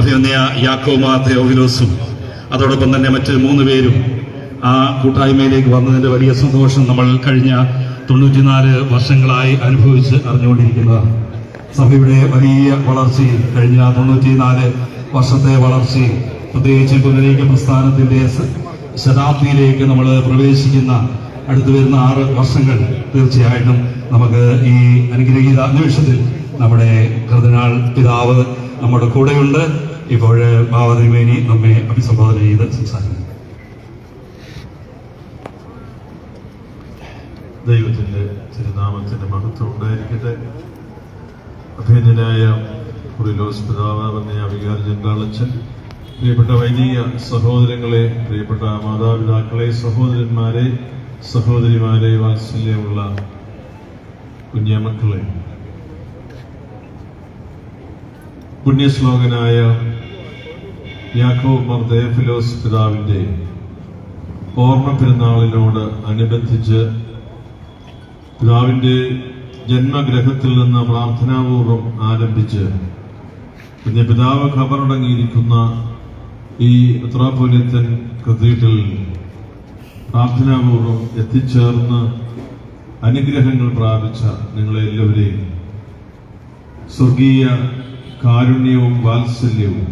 അഭിനന്ദയ യാക്കോമാ തെയോവിലോസും അതോടൊപ്പം തന്നെ മറ്റ് മൂന്ന് പേരും ആ കൂട്ടായ്മയിലേക്ക് വന്നതിന്റെ വലിയ സന്തോഷം നമ്മൾ കഴിഞ്ഞ തൊണ്ണൂറ്റിനാല് വർഷങ്ങളായി അനുഭവിച്ച് അറിഞ്ഞുകൊണ്ടിരിക്കുന്നതാണ്. സഭയുടെ വലിയ വളർച്ചയിൽ കഴിഞ്ഞ തൊണ്ണൂറ്റിനാല് വർഷത്തെ വളർച്ചയിൽ പ്രത്യേകിച്ച് പുനരേക പ്രസ്ഥാനത്തിന്റെ ശതാബ്ദിയിലേക്ക് നമ്മൾ പ്രവേശിക്കുന്ന അടുത്തു വരുന്ന ആറ് വർഷങ്ങൾ തീർച്ചയായിട്ടും നമുക്ക് ഈ അനുഗ്രഹീത നിമിഷത്തിൽ നമ്മുടെ കർദിനാൾ പിതാവ് നമ്മുടെ കൂടെയുണ്ട്. ഇപ്പോൾ ഭാവതിമേനി നമ്മെ അഭിസംബോധന ചെയ്ത് സംസാരിക്കുന്നു ദൈവത്തിന്റെ തിരുനാമത്തിന്റെ മഹത്വം ഉണ്ടായിരിക്കട്ടെ. അഭിനന്ദനായ കുറിലോസ് പിതാവ് പറഞ്ഞ ജങ്കാളച്ചൻ പ്രിയപ്പെട്ട വൈദിക സഹോദരങ്ങളെ പ്രിയപ്പെട്ട മാതാപിതാക്കളെ സഹോദരന്മാരെ സഹോദരിമാരെ വാത്സല്യമുള്ള കുഞ്ഞമക്കളെ പുണ്യശ്ലോകനായ യാക്കോബ് മർ ഫിലോസ് പിതാവിന്റെ ഓർമ്മ പെരുന്നാളിനോട് അനുബന്ധിച്ച് പിതാവിന്റെ ജന്മഗ്രഹത്തിൽ നിന്ന് പ്രാർത്ഥനാപൂർവം ആരംഭിച്ച് പിന്നെ പിതാവ് ഖബറടങ്ങിയിരിക്കുന്ന ഈ ഉത്തരാപൊലിത്തൻ കത്തീഡ്രലിൽ പ്രാർത്ഥനാപൂർവം എത്തിച്ചേർന്ന് അനുഗ്രഹങ്ങൾ പ്രാപിച്ച നിങ്ങളെ എല്ലാവരെയും സ്വർഗീയ കാരുണ്യവും വാത്സല്യവും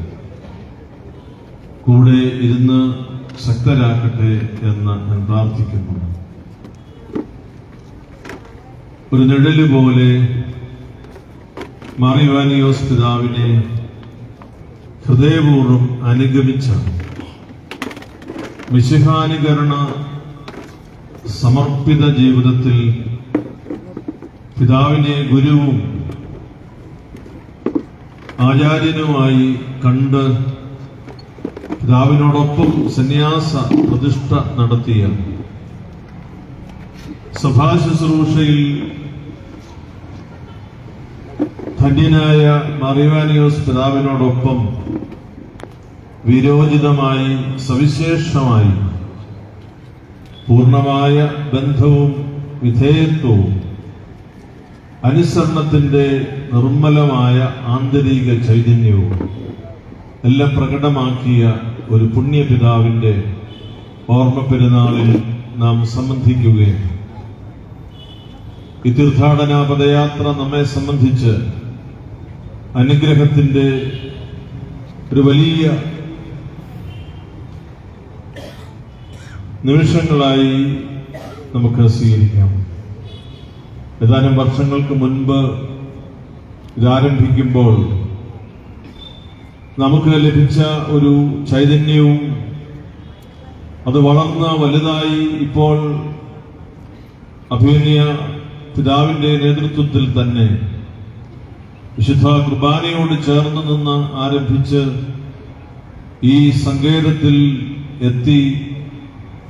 കൂടെ ഇരുന്ന് ശക്തരാക്കട്ടെ എന്ന് ഞാൻ പ്രാർത്ഥിക്കുന്നു. ഒരു നിഴൽ പോലെ മാറിവാനിയോസ് പിതാവിനെ ഹൃദയപൂർവം അനുഗമിച്ച മിശിഹാനുകരണ സമർപ്പിത ജീവിതത്തിൽ പിതാവിനെ ഗുരുവും ആചാര്യനുമായി കണ്ട് പിതാവിനോടൊപ്പം സന്യാസ പ്രതിഷ്ഠ നടത്തിയ സഭാ ശുശ്രൂഷയിൽ ധന്യനായ മറിവാനിയോസ് പിതാവിനോടൊപ്പം വിരോചിതമായി സവിശേഷമായി പൂർണമായ ബന്ധവും വിധേയത്വവും അനുസരണത്തിന്റെ നിർമ്മലമായ ആന്തരിക ചൈതന്യവും എല്ലാം പ്രകടമാക്കിയ ഒരു പുണ്യപിതാവിന്റെ ഓർമ്മ പെരുന്നാളിൽ നാം സംബന്ധിക്കുകയാണ്. ഈ തീർത്ഥാടന പദയാത്ര നമ്മെ സംബന്ധിച്ച് അനുഗ്രഹത്തിന്റെ ഒരു വലിയ നിമിഷങ്ങളായി നമുക്ക് സ്വീകരിക്കാം. ഏതാനും വർഷങ്ങൾക്ക് മുൻപ് ഇതാരംഭിക്കുമ്പോൾ നമുക്ക് ലഭിച്ച ഒരു ചൈതന്യവും അത് വളർന്ന് വലുതായി ഇപ്പോൾ അഭിനയ പിതാവിന്റെ നേതൃത്വത്തിൽ തന്നെ വിശുദ്ധ കുർബാനയോട് ചേർന്ന് നിന്ന് ആരംഭിച്ച് ഈ സങ്കേതത്തിൽ എത്തി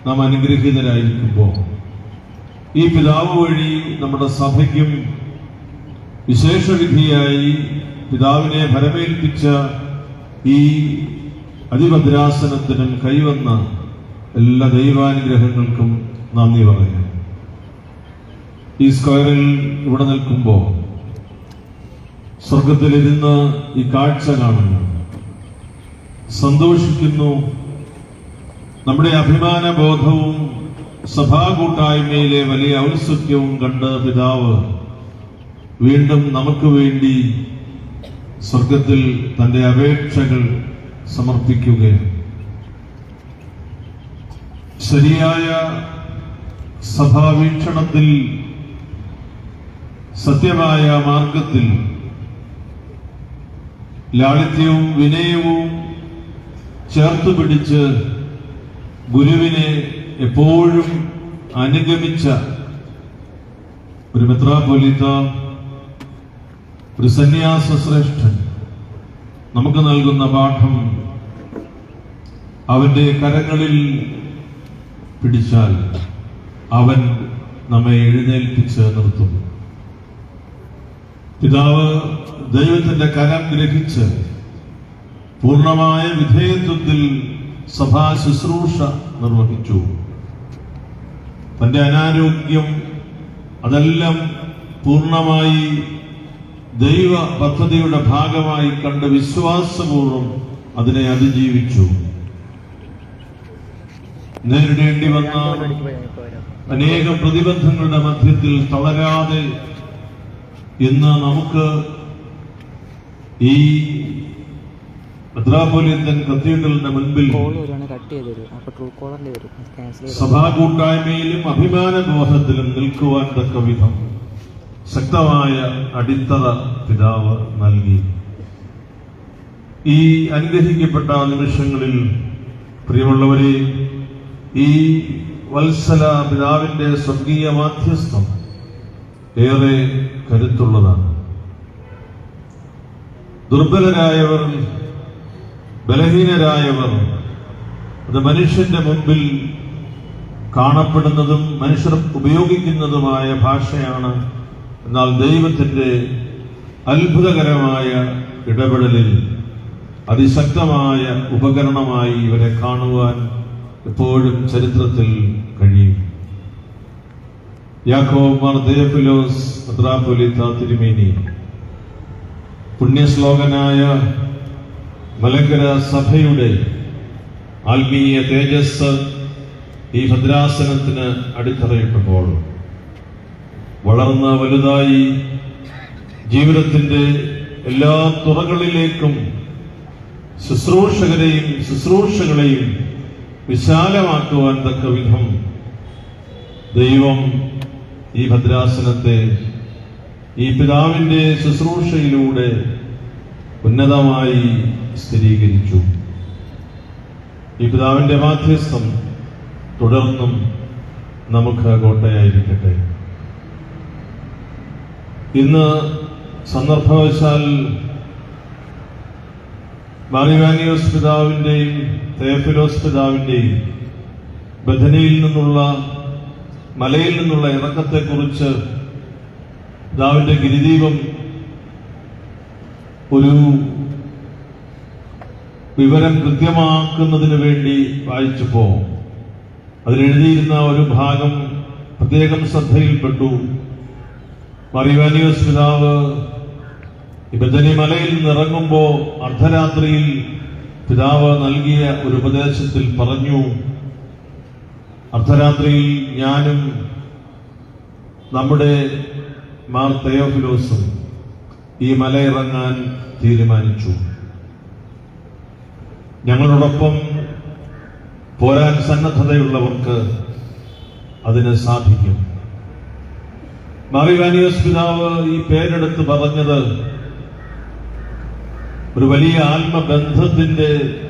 നാം അനുഗ്രഹീതരായിരിക്കുമ്പോൾ ഈ പിതാവ് വഴി നമ്മുടെ സഭയ്ക്കും വിശേഷവിധിയായി പിതാവിനെ ഭരമേൽപ്പിച്ച ഈ അതിഭദ്രാസനത്തിനും കൈവന്ന എല്ലാ ദൈവാനുഗ്രഹങ്ങൾക്കും നന്ദി പറയാം. ഈ സ്ക്വയറിൽ ഇവിടെ നിൽക്കുമ്പോൾ സ്വർഗത്തിലിരുന്ന് ഈ കാഴ്ച കാണുന്നു. സന്തോഷിക്കുന്നു. നമ്മുടെ അഭിമാന ബോധവും സഭാ കൂട്ടായ്മയിലെ വലിയ ഔത്സുഖ്യവും കണ്ട് പിതാവ് വീണ്ടും നമുക്ക് വേണ്ടി സ്വർഗത്തിൽ തന്റെ അപേക്ഷകൾ സമർപ്പിക്കുകയാണ് ശരിയായ സഭാവീക്ഷണത്തിൽ സത്യമായ മാർഗത്തിൽ ലാളിത്യവും വിനയവും ചേർത്ത് പിടിച്ച് ഗുരുവിനെ എപ്പോഴും അനുഗമിച്ച ഒരു മെത്രാപൊലിത്ത ഒരു സന്യാസ ശ്രേഷ്ഠൻ നമുക്ക് നൽകുന്ന പാഠം അവന്റെ കരങ്ങളിൽ പിടിച്ചാൽ അവൻ നമ്മെ എഴുന്നേൽപ്പിച്ച് നിർത്തും. പിതാവ് ദൈവത്തിന്റെ കരം ഗ്രഹിച്ച് പൂർണമായ വിധേയത്വത്തിൽ സഭാ ശുശ്രൂഷ നിർവഹിച്ചു. തന്റെ അനാരോഗ്യം അതെല്ലാം പൂർണമായി ദൈവ പദ്ധതിയുടെ ഭാഗമായി കണ്ട് വിശ്വാസപൂർവം അതിനെ അതിജീവിച്ചു. നേരിടേണ്ടി വന്ന അനേകം പ്രതിബന്ധങ്ങളുടെ മധ്യത്തിൽ തളരാതെ ഇന്ന് നമുക്ക് ഈ മെത്രാപോലിയൻ കത്തീഡ്രലിന്റെ മുൻപിൽ സഭാ കൂട്ടായ്മയിലും അഭിമാനബോധത്തിലും നിൽക്കുവാൻ തക്ക വിധം. ശക്തമായ അടിത്തറ പിതാവ് നൽകി. ഈ അനുഗ്രഹിക്കപ്പെട്ട നിമിഷങ്ങളിൽ പ്രിയമുള്ളവരെ ഈ വത്സല പിതാവിന്റെ സ്വർഗീയ മാധ്യസ്ഥം ഏറെ കരുത്തുള്ളതാണ്. ദുർബലരായവർ ബലഹീനരായവർ അത് മനുഷ്യന്റെ മുമ്പിൽ കാണപ്പെടുന്നതും മനുഷ്യർ ഉപയോഗിക്കുന്നതുമായ ഭാഷയാണ് എന്നാൽ ദൈവത്തിന്റെ അത്ഭുതകരമായ ഇടപെടലിൽ അതിശക്തമായ ഉപകരണമായി ഇവരെ കാണുവാൻ എപ്പോഴും ചരിത്രത്തിൽ കഴിയും. യാക്കോബ് മാർ ദേഫിലോസ് മെത്രാപ്പൊലീത്ത തിരുമേനി. പുണ്യശ്ലോകനായ മലങ്കര സഭയുടെ ആത്മീയ തേജസ് ഈ ഭദ്രാസനത്തിന് അടിത്തറയിട്ടപ്പോൾ വളർന്ന വലുതായി ജീവിതത്തിന്റെ എല്ലാ തുറകളിലേക്കും ശുശ്രൂഷകരെയും ശുശ്രൂഷകളെയും വിശാലമാക്കുവാൻ തക്ക വിധം ദൈവം ഈ ഭദ്രാസനത്തെ ഈ പിതാവിന്റെ ശുശ്രൂഷയിലൂടെ ഉന്നതമായി സ്ഥിരീകരിച്ചു. ഈ പിതാവിന്റെ മാധ്യസ്ഥം തുടർന്നും നമുക്ക് കോട്ടയായിരിക്കട്ടെ. ഇന്ന് സന്ദർഭവശാൽ മാറിവാനിയോസ് പിതാവിന്റെയും തേഫിലോസ് പിതാവിന്റെയും ബഥനയിൽ നിന്നുള്ള മലയിൽ നിന്നുള്ള ഇറക്കത്തെക്കുറിച്ച് പിതാവിന്റെ ഗിരിദീപം ഒരു വിവരം കൃത്യമാക്കുന്നതിന് വേണ്ടി വായിച്ചപ്പോ അതിലെഴുതിയിരുന്ന ഒരു ഭാഗം പ്രത്യേകം ശ്രദ്ധയിൽപ്പെട്ടു. മറിവാനിയോസ് പിതാവ് ഇബദനി മലയിൽ നിന്നിറങ്ങുമ്പോൾ അർദ്ധരാത്രിയിൽ പിതാവ് നൽകിയ ഒരു ഉപദേശത്തിൽ പറഞ്ഞു അർദ്ധരാത്രിയിൽ ഞാനും നമ്മുടെ മാർ തയോഫിലോസും ഈ മലയിറങ്ങാൻ തീരുമാനിച്ചു. ഞങ്ങളോടൊപ്പം പോരാൻ സന്നദ്ധതയുള്ളവർക്ക് അതിന് സാധിക്കും. മാറിവാനിയസ് പിതാവ് ഈ പേരെടുത്ത് പറഞ്ഞത് ഒരു വലിയ ആത്മബന്ധത്തിന്റെ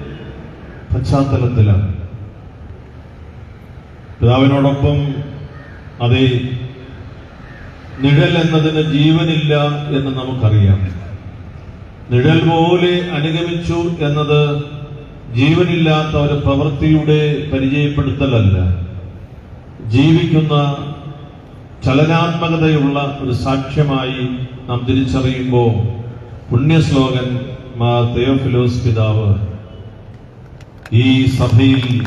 പശ്ചാത്തലത്തിലാണ്. പിതാവിനോടൊപ്പം അതേ നിഴൽ എന്നതിന് ജീവനില്ല എന്ന് നമുക്കറിയാം. നിഴൽ പോലെ അനുഗമിച്ചു എന്നത് ജീവനില്ലാത്ത ഒരു പ്രവൃത്തിയുടെ പരിചയപ്പെടുത്തലല്ല. ജീവിക്കുന്ന ചലനാത്മകതയുള്ള ഒരു സാക്ഷ്യമായി നാം തിരിച്ചറിയുമ്പോൾ പുണ്യശ്ലോകൻ മാ തെയോഫിലോസ് പിതാവ് ഈ സഭയിൽ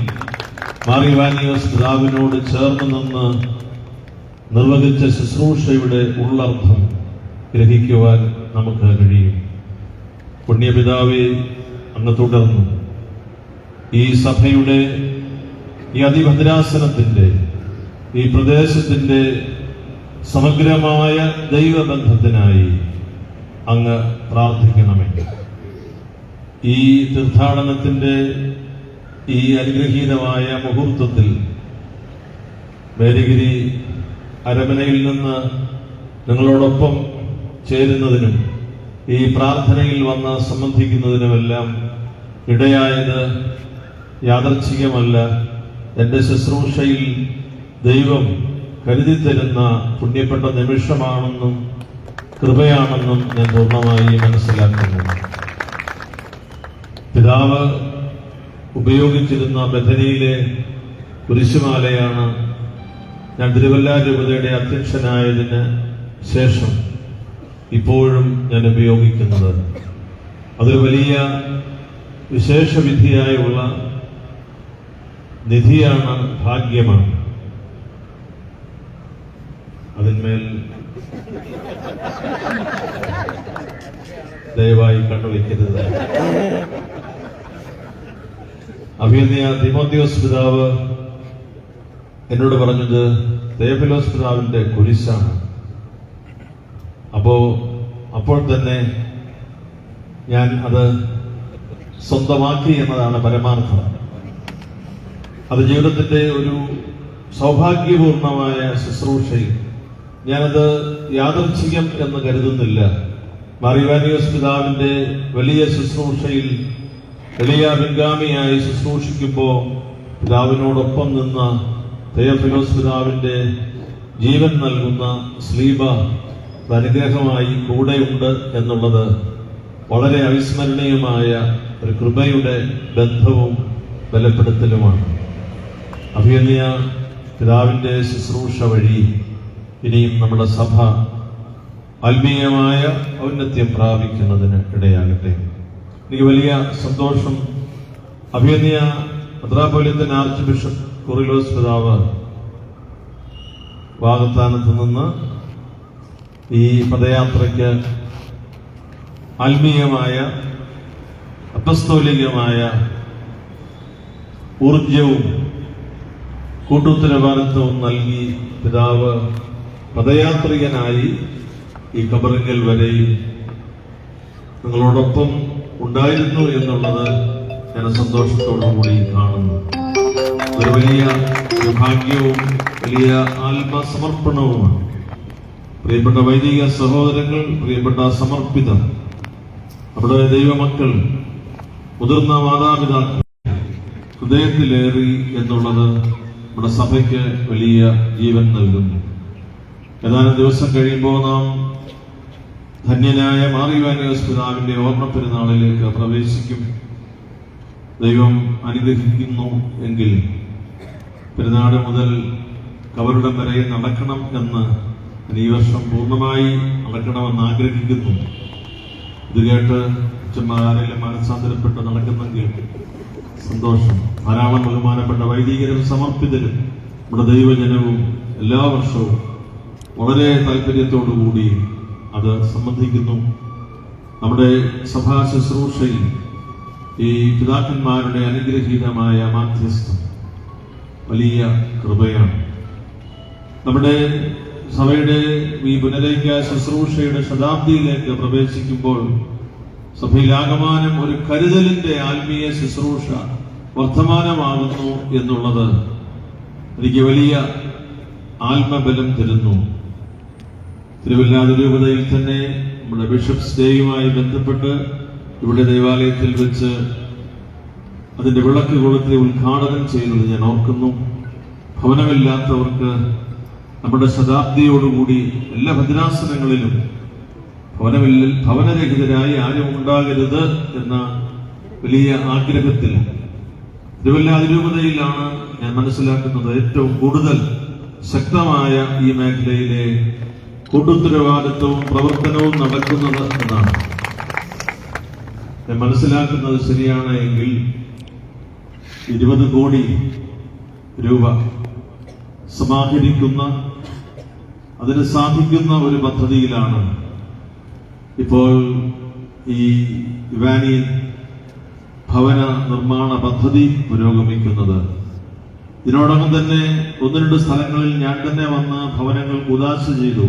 മാറിവാനിയോസ് പിതാവിനോട് ചേർന്ന് നിന്ന് നിർവഹിച്ച ശുശ്രൂഷയുടെ ഉള്ളർത്ഥം ഗ്രഹിക്കുവാൻ നമുക്ക് കഴിയും. പുണ്യപിതാവെ അങ്ങ് തുടർന്നു. ഈ സഭയുടെ ഈ അതിഭദ്രാസനത്തിന്റെ ഈ പ്രദേശത്തിന്റെ സമഗ്രമായ ദൈവബന്ധത്തിനായി അങ്ങ് പ്രാർത്ഥിക്കണമേ. ഈ തീർത്ഥാടനത്തിന്റെ ഈ അനുഗ്രഹീതമായ മുഹൂർത്തത്തിൽ മേരിഗിരി അരമനയിൽ നിന്ന് നിങ്ങളോടൊപ്പം ചേരുന്നതിനും ഈ പ്രാർത്ഥനയിൽ വന്ന് സംബന്ധിക്കുന്നതിനുമെല്ലാം ഇടയായത് യാദർച്ഛികമല്ല. എന്റെ ശുശ്രൂഷയിൽ ദൈവം കരുതി തരുന്ന പുണ്യപ്പെട്ട നിമിഷമാണെന്നും കൃപയാണെന്നും ഞാൻ പൂർണമായി മനസ്സിലാക്കുന്നു. പിതാവ് ഉപയോഗിച്ചിരുന്ന ബഥനിയിലെ കുരിശുമാലയാണ് ഞാൻ തിരുവല്ല രൂപതയുടെ അധ്യക്ഷനായതിന് ശേഷം ഇപ്പോഴും ഞാൻ ഉപയോഗിക്കുന്നത്. അതൊരു വലിയ വിശേഷവിധിയായുള്ള നിധിയാണ് ഭാഗ്യമാണ്. അതിന്മേൽ ദയവായി കണ്ണുവയ്ക്കരുത് അഭിനയ തിമോത്തിയോസ് പിതാവ് എന്നോട് പറഞ്ഞത് ദേവലോസ് പിതാവിന്റെ കുരിശാണ്. അപ്പോ അപ്പോൾ തന്നെ ഞാൻ അത് സ്വന്തമാക്കി എന്നതാണ് പരമാർത്ഥം. അത് ജീവിതത്തിന്റെ ഒരു സൗഭാഗ്യപൂർണമായ ശുശ്രൂഷയിൽ ഞാനത് യാദർച്ഛികം എന്ന് കരുതുന്നില്ല. മറിവാനിയോസ് പിതാവിന്റെ വലിയ ശുശ്രൂഷയിൽ വലിയ പിൻഗാമിയായി ശുശ്രൂഷിക്കുമ്പോൾ പിതാവിനോടൊപ്പം നിന്ന തേഫിലോസ് പിതാവിന്റെ ജീവൻ നൽകുന്ന സ്ലീബ അനുഗ്രഹമായി കൂടെയുണ്ട് എന്നുള്ളത് വളരെ അവിസ്മരണീയമായ ഒരു കൃപയുടെ ബന്ധവും ബലപ്പെടുത്തലുമാണ്. അഭിയന്യ പിതാവിന്റെ ശുശ്രൂഷ വഴി ഇനിയും നമ്മുടെ സഭ ആത്മീയമായ ഔന്നത്യം പ്രാപിക്കുന്നതിന് ഇടയാകട്ടെ. എനിക്ക് വലിയ സന്തോഷം. അഭിനയ മെത്രാപോലിത്തൻ ആർച്ച് ബിഷപ്പ് കുറിലോസ് പിതാവ് വാഗത്താനത്ത് നിന്ന് ഈ പദയാത്രയ്ക്ക് ആത്മീയമായ അപസ്തോലികമായ ഊർജവും കൂട്ടുത്തരവാദിത്വവും നൽകി പിതാവ് പദയാത്രികനായി ഈ കബറിങ്ങൽ വരെയും നിങ്ങളോടൊപ്പം ഉണ്ടായിരുന്നു എന്നുള്ളത് ഞാൻ സന്തോഷത്തോടുകൂടി കാണുന്നു. ഒരു വലിയ ഭാഗ്യവും വലിയ ആത്മസമർപ്പണവുമാണ്. പ്രിയപ്പെട്ട വൈദിക സഹോദരങ്ങൾ പ്രിയപ്പെട്ട സമർപ്പിതർ അവിടെ ദൈവമക്കൾ മുതിർന്ന മാതാപിതാക്കൾ ഹൃദയത്തിലേറി എന്നുള്ളത് നമ്മുടെ സഭയ്ക്ക് വലിയ ജീവൻ നൽകുന്നു. ഏതാനും ദിവസം കഴിയുമ്പോൾ നാം ധന്യനായ മാറിവാനിയോസ് പിതാവിന്റെ ഓർമ്മ പെരുന്നാളിലേക്ക് പ്രവേശിക്കും. ദൈവം അനുഗ്രഹിക്കുന്നു എങ്കിൽ പെരുന്നാട് മുതൽ കവറിടം വരെ നടക്കണം എന്ന് ഈ വർഷം പൂർണമായി നടക്കണമെന്ന് ആഗ്രഹിക്കുന്നു. ഇത് കേട്ട് അച്ഛന്മാരെല്ലാം മനസ്സാന്തരപ്പെട്ട് നടക്കുന്നെങ്കിൽ സന്തോഷം. ധാരാളം ബഹുമാനപ്പെട്ട വൈദികരും സമർപ്പിതരും നമ്മുടെ ദൈവജനവും എല്ലാ വർഷവും വളരെ താല്പര്യത്തോടു കൂടി അത് സംബന്ധിക്കുന്നു. നമ്മുടെ സഭാ ശുശ്രൂഷയിൽ ഈ പിതാക്കന്മാരുടെ അനുഗ്രഹീതമായ മാധ്യസ്ഥം വലിയ കൃപയാണ്. നമ്മുടെ സഭയുടെ ഈ പുനരേഖ ശുശ്രൂഷയുടെ ശതാബ്ദിയിലേക്ക് പ്രവേശിക്കുമ്പോൾ സഭയിലാകമാനം ഒരു കരുതലിന്റെ ആത്മീയ ശുശ്രൂഷ വർത്തമാനമാകുന്നു എന്നുള്ളത് എനിക്ക് വലിയ ആത്മബലം തരുന്നു. തിരുവല്ലാതെ രൂപതയിൽ തന്നെ നമ്മുടെ ബിഷപ്സ് ഡേയുമായി ബന്ധപ്പെട്ട് ഇവിടെ ദേവാലയത്തിൽ വെച്ച് അതിന്റെ വിളക്ക് കൊളുത്തി ഉദ്ഘാടനം ചെയ്യുന്നത് ഞാൻ ഓർക്കുന്നു. ഭവനമില്ലാത്തവർക്ക് നമ്മുടെ ശതാബ്ദിയോടുകൂടി എല്ലാ ഭദ്രാസനങ്ങളിലും ഭവനമില്ല ഭവനരഹിതരായി ആരും ഉണ്ടാകരുത് എന്ന വലിയ ആഗ്രഹത്തിൽ തിരുവല്ലാതിരൂപതയിലാണ് ഞാൻ മനസ്സിലാക്കുന്നത് ഏറ്റവും കൂടുതൽ ശക്തമായ ഈ മേഖലയിലെ കൂട്ടുത്തരവാദിത്വവും പ്രവർത്തനവും നടക്കുന്നത് എന്നാണ്. മനസ്സിലാക്കുന്നത് ശരിയാണ് എങ്കിൽ ഇരുപത് കോടി രൂപ സമാഹരിക്കുന്ന അതിന് സാധിക്കുന്ന ഒരു പദ്ധതിയിലാണ് ഇപ്പോൾ ഈ ഇവാനിയൻ ഭവന നിർമ്മാണ പദ്ധതി പുരോഗമിക്കുന്നത്. ഇതിനോടകം തന്നെ ഒന്ന് രണ്ട് സ്ഥലങ്ങളിൽ ഞാൻ തന്നെ വന്ന് ഭവനങ്ങൾ ഉദാശ ചെയ്തു.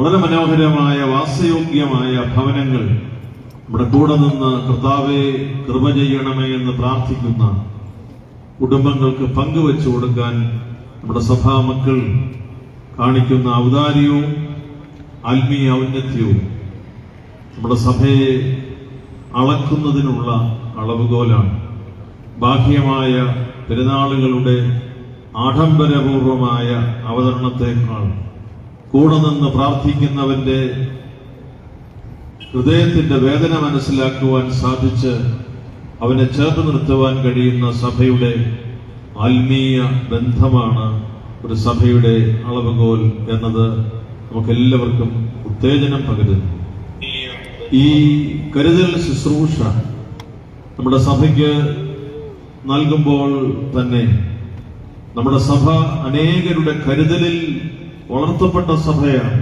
വളരെ മനോഹരമായ വാസയോഗ്യമായ ഭവനങ്ങൾ നമ്മുടെ കൂടെ നിന്ന് കർത്താവെ കൃപ ചെയ്യണമേ എന്ന് പ്രാർത്ഥിക്കുന്ന കുടുംബങ്ങൾക്ക് പങ്കുവെച്ചു കൊടുക്കാൻ നമ്മുടെ സഭാ മക്കൾ കാണിക്കുന്ന ഔദാര്യവും ആത്മീയ ഔന്നത്യവും നമ്മുടെ സഭയെ അളക്കുന്നതിനുള്ള അളവുകോലാണ്. ബാഹ്യമായ പെരുന്നാളുകളുടെ ആഡംബരപൂർവമായ അവതരണത്തെക്കാൾ കൂടെ നിന്ന് പ്രാർത്ഥിക്കുന്നവന്റെ ഹൃദയത്തിന്റെ വേദന മനസ്സിലാക്കുവാൻ സാധിച്ച് അവനെ ചേർത്ത് നിർത്തുവാൻ കഴിയുന്ന സഭയുടെ ആത്മീയ ബന്ധമാണ് ഒരു സഭയുടെ അളവുകോൽ എന്നത് നമുക്കെല്ലാവർക്കും ഉത്തേജനം പകരുന്നു. ഈ കരുതൽ ശുശ്രൂഷ നമ്മുടെ സഭയ്ക്ക് നൽകുമ്പോൾ തന്നെ നമ്മുടെ സഭ അനേകരുടെ കരുതലിൽ വളർത്തപ്പെട്ട സഭയാണ്.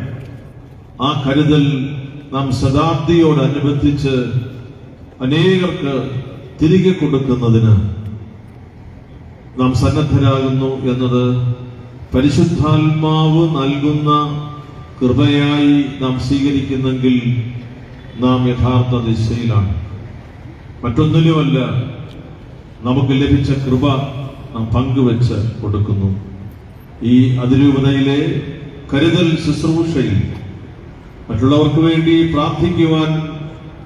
ആ കരുതൽ നാം ശതാബ്ദിയോടനുബന്ധിച്ച് അനേകർക്ക് തിരികെ കൊടുക്കുന്നതിന് നാം സന്നദ്ധരാകുന്നു എന്നത് പരിശുദ്ധാത്മാവ് നൽകുന്ന കൃപയായി നാം സ്വീകരിക്കുന്നെങ്കിൽ നാം യഥാർത്ഥ ദിശയിലാണ്. മറ്റൊന്നിലുമല്ല നമുക്ക് ലഭിച്ച കൃപ നാം പങ്കുവെച്ച് കൊടുക്കുന്നു. ഈ അതിരൂപതയിലെ കരുതൽ ശുശ്രൂഷയിൽ മറ്റുള്ളവർക്ക് വേണ്ടി പ്രാർത്ഥിക്കുവാൻ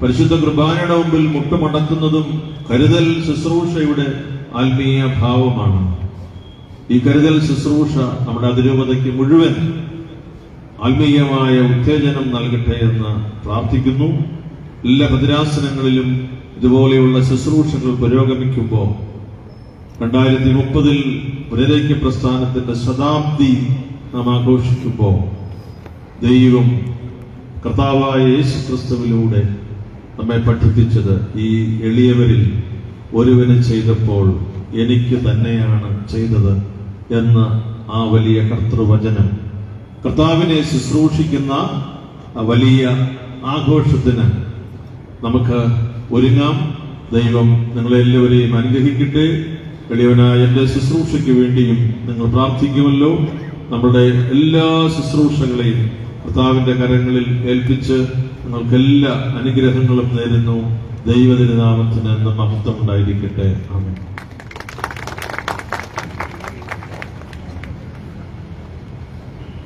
പരിശുദ്ധ കുർബാനയുടെ മുമ്പിൽ മുട്ടുമടക്കുന്നതും കരുതൽ ശുശ്രൂഷയുടെ ആത്മീയ ഭാവമാണ്. ഈ കരുതൽ ശുശ്രൂഷ നമ്മുടെ അതിരൂപതയ്ക്ക് മുഴുവൻ ആത്മീയമായ ഉത്തേജനം നൽകട്ടെ എന്ന് പ്രാർത്ഥിക്കുന്നു. എല്ലാ ഭദ്രാസനങ്ങളിലും ഇതുപോലെയുള്ള ശുശ്രൂഷകൾ പുരോഗമിക്കുമ്പോൾ രണ്ടായിരത്തി മുപ്പതിൽ പുനരേക്യ പ്രസ്ഥാനത്തിന്റെ ശതാബ്ദി നാം ആഘോഷിക്കുമ്പോൾ ദൈവം കർത്താവായ യേശു ക്രിസ്തുവിലൂടെ നമ്മെ പഠിപ്പിച്ചത് ഈ എളിയവരിൽ ഒരുവന് ചെയ്തപ്പോൾ എനിക്ക് തന്നെയാണ് ചെയ്തത് എന്ന ആ വലിയ കർത്തൃവചനം. കർത്താവിനെ ശുശ്രൂഷിക്കുന്ന വലിയ ആഘോഷത്തിന് നമുക്ക് ഒരുങ്ങാം. ദൈവം നിങ്ങളെല്ലാവരെയും അനുഗ്രഹിക്കട്ടെ. എളിയവനായ എന്റെ ശുശ്രൂഷയ്ക്ക് വേണ്ടിയും നിങ്ങൾ പ്രാർത്ഥിക്കുമല്ലോ. നമ്മുടെ എല്ലാ ശുശ്രൂഷകളെയും കർത്താവിന്റെ കരങ്ങളിൽ ഏൽപ്പിച്ച് നിങ്ങൾക്ക് എല്ലാ അനുഗ്രഹങ്ങളും നേരുന്നു. ദൈവതിരുനാമത്തിന് എന്ന മഹത്വം ഉണ്ടായിരിക്കട്ടെ ആമേൻ.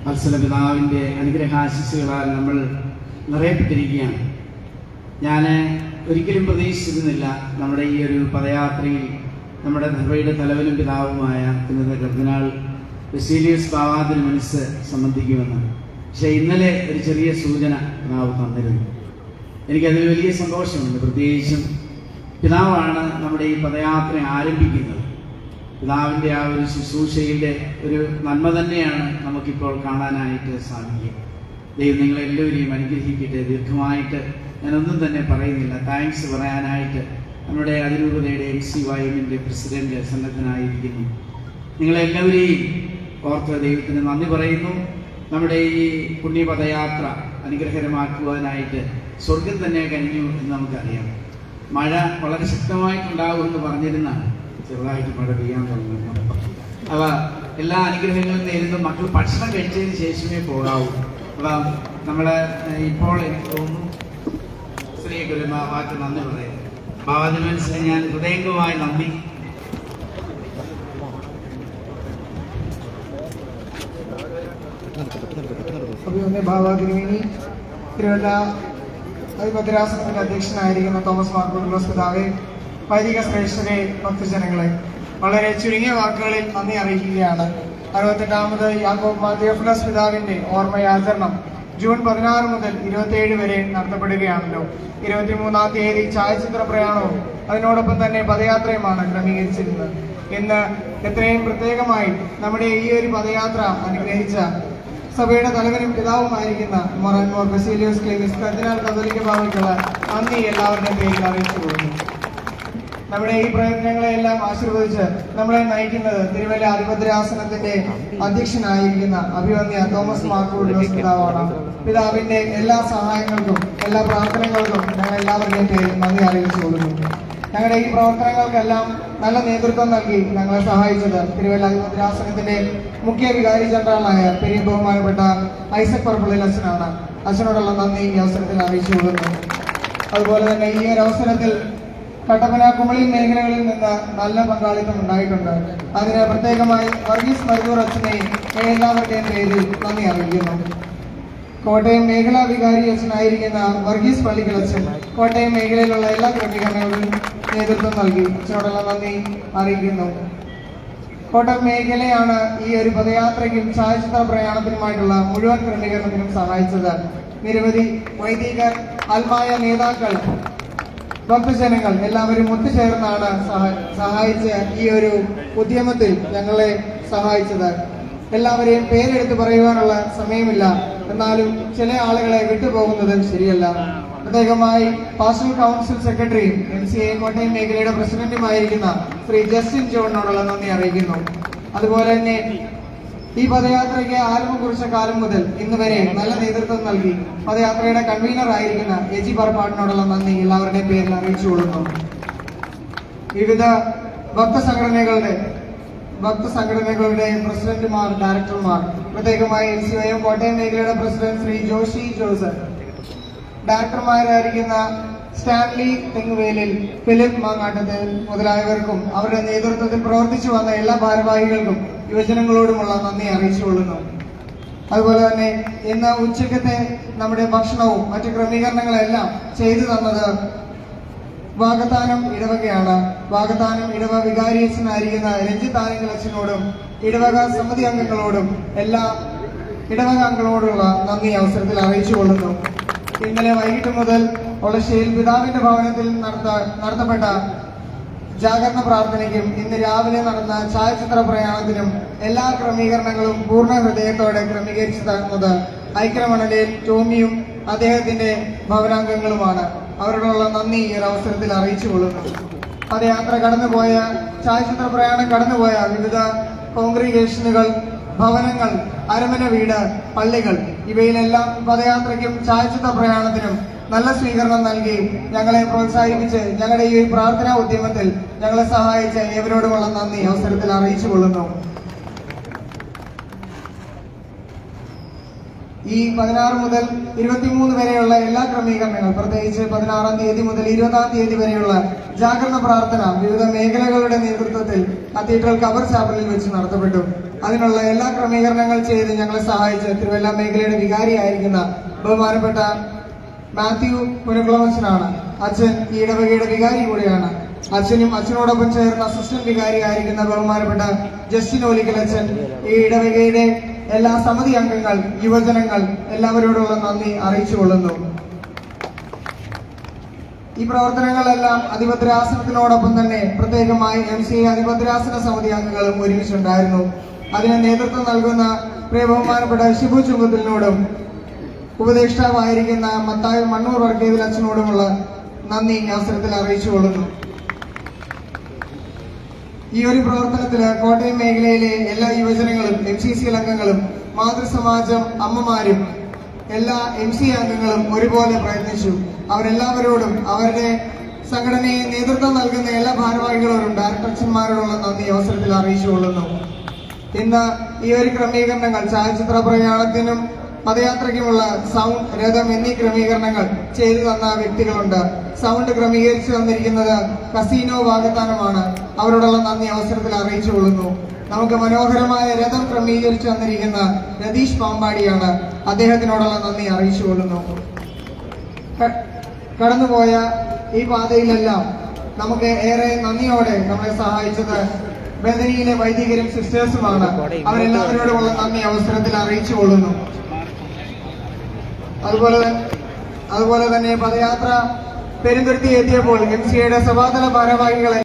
വത്സല പിതാവിന്റെ അനുഗ്രഹാശിസുകളാൽ നമ്മൾ നിറയപ്പെട്ടിരിക്കുകയാണ്. ഞാൻ ഒരിക്കലും പ്രതീക്ഷിച്ചിരുന്നില്ല നമ്മുടെ ഈ ഒരു പദയാത്രയിൽ നമ്മുടെ ധർമ്മയുടെ തലവനും പിതാവുമായ കർദിനാൾ ബസീലിയസ് ബാവാദിന് മനസ്സ് സംബന്ധിക്കുമെന്ന്. പക്ഷേ ഇന്നലെ ഒരു ചെറിയ സൂചന പിതാവ് തന്നിരുന്നു. എനിക്കതിൽ വലിയ സന്തോഷമുണ്ട്. പ്രത്യേകിച്ചും പിതാവാണ് നമ്മുടെ ഈ പദയാത്ര ആരംഭിക്കുന്നത്. പിതാവിന്റെ ആ ഒരു ശുശ്രൂഷയിലെ ഒരു നന്മ തന്നെയാണ് നമുക്കിപ്പോൾ കാണാനായിട്ട് സാധിക്കുക. ദൈവം നിങ്ങളെല്ലാവരെയും അനുഗ്രഹിക്കട്ടെ. ദീർഘമായിട്ട് ഞാനൊന്നും തന്നെ പറയുന്നില്ല. താങ്ക്സ് പറയാനായിട്ട് നമ്മുടെ അതിരൂപതയുടെ എം സി വായുവിന്റെ പ്രസിഡന്റ് സന്നദ്ധനായിരിക്കുന്നു. നിങ്ങളെല്ലാവരെയും ഓർത്ത് ദൈവത്തിന് നന്ദി പറയുന്നു. നമ്മുടെ ഈ പുണ്യപദയാത്ര അനുഗ്രഹകരമാക്കുവാനായിട്ട് സ്വർഗം തന്നെ കഴിഞ്ഞു എന്ന് നമുക്കറിയാം. മഴ വളരെ ശക്തമായിട്ടുണ്ടാകുമെന്ന് പറഞ്ഞിരുന്ന ചെറുതായിട്ട് മഴ പെയ്യാൻ തുടങ്ങുന്നു അവ എല്ലാ അനുഗ്രഹങ്ങളും നേരിടുന്ന മക്കൾ ഭക്ഷണം കഴിച്ചതിന് ശേഷമേ പോകാവൂ. അവ നമ്മൾ ഇപ്പോൾ എനിക്ക് തോന്നുന്നു സ്ത്രീക്ക് ഒരു വാക്ക് നന്ദി പറയുന്നു. മനസ്സിലെ ഞാൻ ഹൃദയംഗമായി നന്ദി അഭിമന്യ ഭാവാഗ്രഹിണി തിരുവല്ല അതിഭദ്രാസനത്തിന്റെ അധ്യക്ഷനായിരിക്കുന്ന തോമസ് മാർക്കോസ് പിതാവെ വൈദിക ശ്രേഷ്ഠരെ ഭക്തജനങ്ങളെ വളരെ ചുരുങ്ങിയ വാക്കുകളിൽ നന്ദി അറിയിക്കുകയാണ്. അറുപത്തെട്ടാമത് യാക്കോബ് മാതിയോഫിലസ് പിതാവിന്റെ ഓർമ്മയാചരണം ജൂൺ പതിനാറ് മുതൽ ഇരുപത്തിയേഴ് വരെ നടത്തപ്പെടുകയാണല്ലോ. ഇരുപത്തിമൂന്നാം തീയതി ഛായാചിത്ര പ്രയാണവും അതിനോടൊപ്പം തന്നെ പദയാത്രയുമാണ് ക്രമീകരിച്ചിരുന്നത്. ഇന്ന് എത്രയും പ്രത്യേകമായി നമ്മുടെ ഈ ഒരു പദയാത്ര അനുഗ്രഹിച്ച സഭയുടെ തലവനും പിതാവുമായിരിക്കുന്ന മൊറൻമോർ ബസീലിയോസ് ക്ലീമിസ് കർദിനാൾ കത്തോലിക്ക ബാബയ്ക്കുള്ള നന്ദി എല്ലാവരുടെയും പേരിൽ അറിയിച്ചു കൊടുക്കുന്നു. നമ്മുടെ ഈ പ്രയത്നങ്ങളെല്ലാം ആശീർവദിച്ച് നമ്മളെ നയിക്കുന്നത് തിരുവല്ല അതിഭദ്രാസനത്തിന്റെ അധ്യക്ഷനായിരിക്കുന്ന അഭിവന്യ തോമസ് മാക്കൂഡ് പിതാവാണ്. പിതാവിന്റെ എല്ലാ സഹായങ്ങൾക്കും എല്ലാ പ്രാർത്ഥനകൾക്കും ഞങ്ങൾ എല്ലാവരുടെയും പേരിൽ നന്ദി അറിയിച്ചു കൊടുക്കുന്നു. ഞങ്ങളുടെ ഈ പ്രവർത്തനങ്ങൾക്കെല്ലാം നല്ല നേതൃത്വം നൽകി ഞങ്ങളെ സഹായിച്ചത് തിരുവല്ല അതിഭദ്രാസനത്തിന്റെ മുഖ്യ വികാരി ജനറലായ പെരിയ ബഹുമാനപ്പെട്ട ഐസക് പറപ്പള്ളിൽ അച്ഛനാണ്. അച്ഛനോടുള്ള നന്ദി ഈ അവസരത്തിൽ അറിയിച്ചു കൊടുക്കുന്നു അതുപോലെ തന്നെ ഈ ഒരു അവസരത്തിൽ കട്ടപ്പന കുമളി മേഖലകളിൽ നിന്ന് നല്ല പങ്കാളിത്തം ഉണ്ടായിട്ടുണ്ട്. അതിന് പ്രത്യേകമായി വർഗീസ് മരൂർ അച്ഛനെ എല്ലാവരുടെയും പേരിൽ നന്ദി അറിയിക്കുന്നു. കോട്ടയം മേഖലാ വികാരി അച്ഛനായിരിക്കുന്ന വർഗീസ് പള്ളിക്കൽ അച്ഛൻ കോട്ടയം മേഖലയിലുള്ള എല്ലാ ക്രമീകരണങ്ങളും നേതൃത്വം നൽകി. അച്ഛനോടുള്ള നന്ദി അറിയിക്കുന്നു. കോട്ടയം മേഖലയാണ് ഈ ഒരു പദയാത്രയ്ക്കും ഛായാചിത്ര പ്രയാണത്തിനുമായിട്ടുള്ള മുഴുവൻ ക്രമീകരണത്തിനും സഹായിച്ചത്. നിരവധി വൈദികർ ആത്മായ നേതാക്കൾ ഭക്തജനങ്ങൾ എല്ലാവരും ഒത്തുചേർന്നാണ് സഹായിച്ച് ഈ ഒരു ഉദ്യമത്തിൽ ഞങ്ങളെ സഹായിച്ചത്. എല്ലാവരെയും പേരെടുത്ത് പറയുവാനുള്ള സമയമില്ല. എന്നാലും ചില ആളുകളെ വിട്ടുപോകുന്നത് ശരിയല്ല. പ്രത്യേകമായി പാസ്റ്റൽ കൗൺസിൽ സെക്രട്ടറിയും എം സി എ കോട്ടയം മേഖലയുടെ പ്രസിഡന്റുമായിരിക്കുന്ന ശ്രീ ജസ്റ്റിൻ ജോണിനോടുള്ള നന്ദി അറിയിക്കുന്നു. അതുപോലെ തന്നെ ഈ പദയാത്രയ്ക്ക് ആരംഭം കുറിച്ച കാലം മുതൽ ഇന്ന് വരെ നല്ല നേതൃത്വം നൽകി പദയാത്രയുടെ കൺവീനർ ആയിരിക്കുന്ന എജി പറപ്പാടിനോടുള്ള നന്ദി എല്ലാവരുടെയും പേരിൽ അറിയിച്ചു അറിയിച്ചുകൊള്ളുന്നു. വിവിധ ഭക്തസംഘടനകളുടെ ഭക്തസംഘടനകളുടെ പ്രസിഡന്റുമാർ ഡയറക്ടർമാർ പ്രത്യേകമായി സി ഐ എം കോട്ടയം മേഖലയുടെ പ്രസിഡന്റ് ശ്രീ ജോഷി ജോസഫ് ഡയറക്ടർമാരായിരിക്കുന്ന സ്റ്റാൻലി തെങ്ങുവേലിൽ ഫിലിപ്പ് മാങ്ങാട്ടത്തിൽ മുതലായവർക്കും അവരുടെ നേതൃത്വത്തിൽ പ്രവർത്തിച്ചു വന്ന എല്ലാ ഭാരവാഹികൾക്കും യുവജനങ്ങളോടുമുള്ള നന്ദി അറിയിച്ചുകൊള്ളുന്നു. അതുപോലെ തന്നെ ഇന്ന് ഉച്ചക്കത്തെ നമ്മുടെ ഭക്ഷണവും മറ്റു ക്രമീകരണങ്ങളെല്ലാം ചെയ്തു തന്നത് വാഗത്താനം ഇടവകയാണ്. വാഗത്താനം ഇടവ വികാരിയച്ഛനായിരിക്കുന്ന ആനങ്കൽ അച്ഛനോടും ഇടവക സമിതി അംഗങ്ങളോടും എല്ലാ ഇടവക അംഗങ്ങളോടുള്ള നന്ദി അവസരത്തിൽ അറിയിച്ചുകൊള്ളുന്നു. ഇന്നലെ വൈകിട്ട് മുതൽ ഒളശ്ശേരിൽ പിതാവിന്റെ ഭവനത്തിൽ നടത്ത നടത്തപ്പെട്ട ജാഗരണ പ്രാർത്ഥനയ്ക്കും ഇന്ന് രാവിലെ നടന്ന ഛായാചിത്ര പ്രയാണത്തിനും എല്ലാ ക്രമീകരണങ്ങളും പൂർണ ഹൃദയത്തോടെ ക്രമീകരിച്ചു തന്നത് ഐക്യമണലിൽ ടോമിയും അദ്ദേഹത്തിന്റെ ഭവനാംഗങ്ങളുമാണ്. അവരോടുള്ള നന്ദി ഈ ഒരു അവസരത്തിൽ അറിയിച്ചു കൊള്ളുന്നു. പദയാത്ര കടന്നുപോയ ഛായാചിത്ര പ്രയാണം കടന്നുപോയ വിവിധ കോൺഗ്രിഗേഷനുകൾ ഭവനങ്ങൾ അരമന വീട് പള്ളികൾ ഇവയിലെല്ലാം പദയാത്രയ്ക്കും ഛായാചിത്ര പ്രയാണത്തിനും നല്ല സ്വീകരണം നൽകി ഞങ്ങളെ പ്രോത്സാഹിപ്പിച്ച് ഞങ്ങളുടെ ഈ പ്രാർത്ഥനാ ഉദ്യമത്തിൽ ഞങ്ങളെ സഹായിച്ച ഏവരോടുമുള്ള നന്ദി അവസരത്തിൽ അറിയിച്ചുകൊള്ളുന്നു ഈ പതിനാറ് മുതൽ ഇരുപത്തിമൂന്ന് വരെയുള്ള എല്ലാ ക്രമീകരണങ്ങൾ പ്രത്യേകിച്ച് പതിനാറാം തീയതി മുതൽ ഇരുപതാം തീയതി വരെയുള്ള ജാഗ്രത പ്രാർത്ഥന വിവിധ മേഖലകളുടെ നേതൃത്വത്തിൽ കത്തീഡ്രൽ കവർ ചാപ്പലിൽ വെച്ച് നടത്തപ്പെട്ടു. അതിനുള്ള എല്ലാ ക്രമീകരണങ്ങൾ ചെയ്ത് ഞങ്ങളെ സഹായിച്ച തിരുവല്ല മേഖലയുടെ വികാരിയായിരിക്കുന്ന ബഹുമാനപ്പെട്ട മാത്യു പുനക്കുളമച്ചനാണ് അച്ഛൻ ഈ ഇടവകയുടെ വികാരി കൂടിയാണ്. അച്ഛനും അച്ഛനോടൊപ്പം ചേർന്ന അസിസ്റ്റന്റ് വികാരിയായിരിക്കുന്ന ബഹുമാനപ്പെട്ട ജസ്റ്റിൻ ഓലിക്കൽ അച്ഛൻ ഈ ഇടവകയുടെ എല്ലാ സമിതി അംഗങ്ങൾ യുവജനങ്ങൾ എല്ലാവരോടുള്ള നന്ദി അറിയിച്ചുകൊള്ളുന്നു ഈ പ്രവർത്തനങ്ങളെല്ലാം അധിപത്രാസനത്തിനോടൊപ്പം തന്നെ പ്രത്യേകമായി എം സി അധിപത്രാസന സമിതി അംഗങ്ങളും ഒരുമിച്ചുണ്ടായിരുന്നു. അതിന് നേതൃത്വം നൽകുന്ന പ്രിയബഹുമാനപ്പെട്ട ശിബു ചുങ്കത്തിലിനോടും ഉപദേഷ്ടാവായിരിക്കുന്ന മത്തായ മണ്ണൂർ വർഗീയതിൽ അച്ഛനോടുമുള്ള നന്ദി അവസരത്തിൽ അറിയിച്ചുകൊള്ളുന്നു ഈ ഒരു പ്രവർത്തനത്തിൽ കോട്ടയം മേഖലയിലെ എല്ലാ യുവജനങ്ങളും എം സി സി അംഗങ്ങളും മാതൃസമാജം അമ്മമാരും എല്ലാ എം സി അംഗങ്ങളും ഒരുപോലെ പ്രയത്നിച്ചു. അവരെല്ലാവരോടും അവരുടെ സംഘടനയെ നേതൃത്വം നൽകുന്ന എല്ലാ ഭാരവാഹികളോടും ഡയറക്ടർമാരോടുള്ള നന്ദി അവസരത്തിൽ അറിയിച്ചുകൊള്ളുന്നു. ഇന്ന് ഈ ഒരു ക്രമീകരണങ്ങൾ ചലച്ചിത്ര പ്രയാണത്തിനും പദയാത്രയ്ക്കുമുള്ള സൗണ്ട് രഥം എന്നീ ക്രമീകരണങ്ങൾ ചെയ്തു തന്ന വ്യക്തികളുണ്ട്. സൗണ്ട് ക്രമീകരിച്ചു തന്നിരിക്കുന്നത് കസീനോ വാഗത്താനമാണ്. അവരോടുള്ള നന്ദി അവസരത്തിൽ അറിയിച്ചു കൊള്ളുന്നു. നമുക്ക് മനോഹരമായ രഥം ക്രമീകരിച്ചു തന്നിരിക്കുന്ന രതീഷ് പാമ്പാടിയാണ് അദ്ദേഹത്തിനോടുള്ള നന്ദി അറിയിച്ചു കൊള്ളുന്നു. കടന്നുപോയ ഈ പാതയിലെല്ലാം നമുക്ക് ഏറെ നന്ദിയോടെ നമ്മളെ സഹായിച്ചത് ബദനിയിലെ വൈദികരും സിസ്റ്റേഴ്സുമാണ്. അവരെല്ലാവരോടുമുള്ള നന്ദി അവസരത്തിൽ അറിയിച്ചുകൊള്ളുന്നു അതുപോലെ അതുപോലെ തന്നെ പദയാത്ര പെരുന്തുരുത്തി എത്തിയപ്പോൾ എം സിയുടെ സഭാതല ഭാരവാഹികളെ